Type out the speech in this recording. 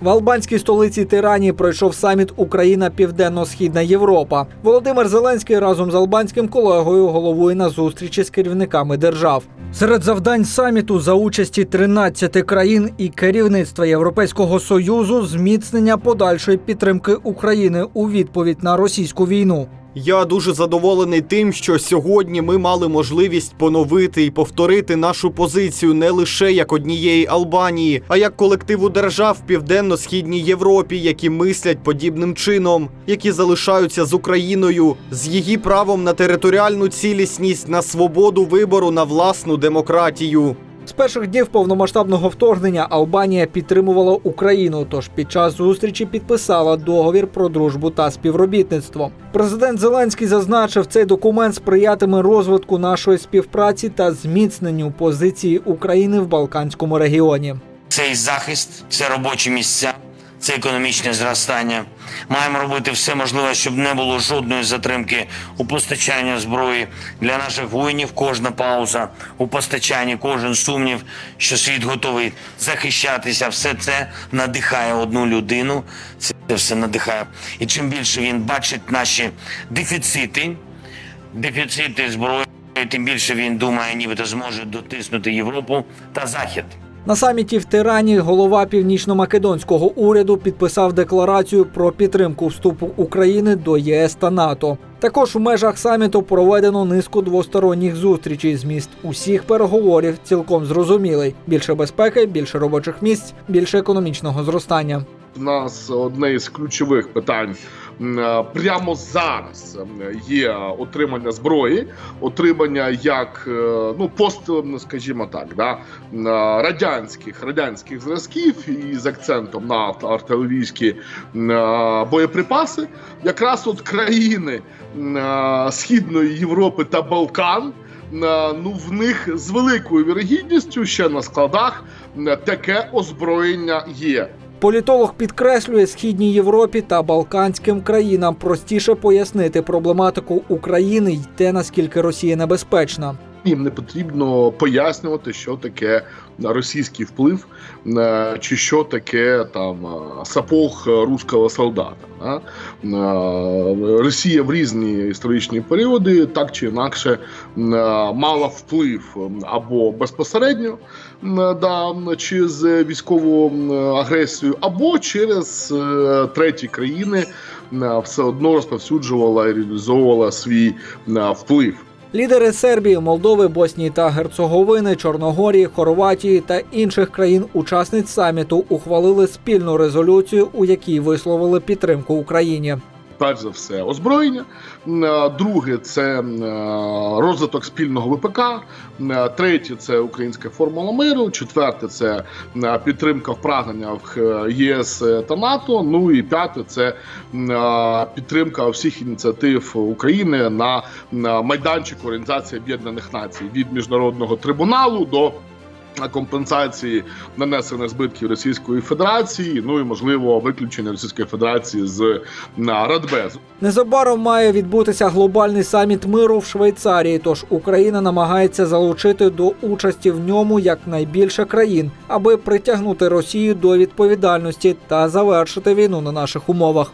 В албанській столиці Тирані пройшов саміт Україна Південно-Східна Європа. Володимир Зеленський разом з албанським колегою головує на зустрічі з керівниками держав. Серед завдань саміту за участі 13 країн і керівництва Європейського союзу зміцнення подальшої підтримки України у відповідь на російську війну. Я дуже задоволений тим, що сьогодні ми мали можливість поновити і повторити нашу позицію не лише як однієї Албанії, а як колективу держав в південно-східній Європі, які мислять подібним чином, які залишаються з Україною, з її правом на територіальну цілісність, на свободу вибору на власну демократію. З перших днів повномасштабного вторгнення Албанія підтримувала Україну. Тож під час зустрічі підписала договір про дружбу та співробітництво. Президент Зеленський зазначив, цей документ сприятиме розвитку нашої співпраці та зміцненню позиції України в Балканському регіоні. Цей захист, це робочі місця, це економічне зростання. Маємо робити все можливе, щоб не було жодної затримки у постачанні зброї для наших воїнів. Кожна пауза у постачанні, кожен сумнів, що світ готовий захищатися. Все це надихає одну людину. Це все надихає. І чим більше він бачить наші дефіцити, дефіцити зброї, тим більше він думає, нібито зможе дотиснути Європу та Захід. На саміті в Тирані голова північно-македонського уряду підписав декларацію про підтримку вступу України до ЄС та НАТО. Також у межах саміту проведено низку двосторонніх зустрічей. Зміст усіх переговорів цілком зрозумілий: більше безпеки, більше робочих місць, більше економічного зростання. У нас одне із ключових питань прямо зараз є отримання зброї, отримання як е, ну пост, скажімо так, да, е, радянських радянських зразків і з акцентом на артилерійські е, боєприпаси, якраз от країни е, Східної Європи та Балкан. е, Ну, в них з великою вірогідністю ще на складах таке озброєння є. Політолог підкреслює східній Європі та Балканським країнам простіше пояснити проблематику України й те, наскільки Росія небезпечна. Їм не потрібно пояснювати, що таке російський вплив, е, чи що таке там е, сапог руського солдата. Е, Росія в різні історичні періоди так чи інакше мала вплив або безпосередньо да, через військову агресію, або через треті країни все одно розповсюджувала і реалізовувала свій вплив. Лідери Сербії, Молдови, Боснії та Герцеговини, Чорногорії, Хорватії та інших країн-учасниць саміту ухвалили спільну резолюцію, у якій висловили підтримку Україні. Перш за все озброєння. Е, Друге це е, розвиток спільного ВПК. Е, Третє це українська формула миру. Четверте це підтримка в прагнення в е, ЄС та НАТО. Ну і п'яте це підтримка всіх ініціатив України на майданчику Організації Об'єднаних Націй від міжнародного трибуналу до компенсації нанесених збитків Російської Федерації, ну і можливо виключення Російської Федерації з на Радбезу. Незабаром має відбутися глобальний саміт миру в Швейцарії. Тож Україна намагається залучити до участі в ньому якнайбільше країн, аби притягнути Росію до відповідальності та завершити війну на наших умовах.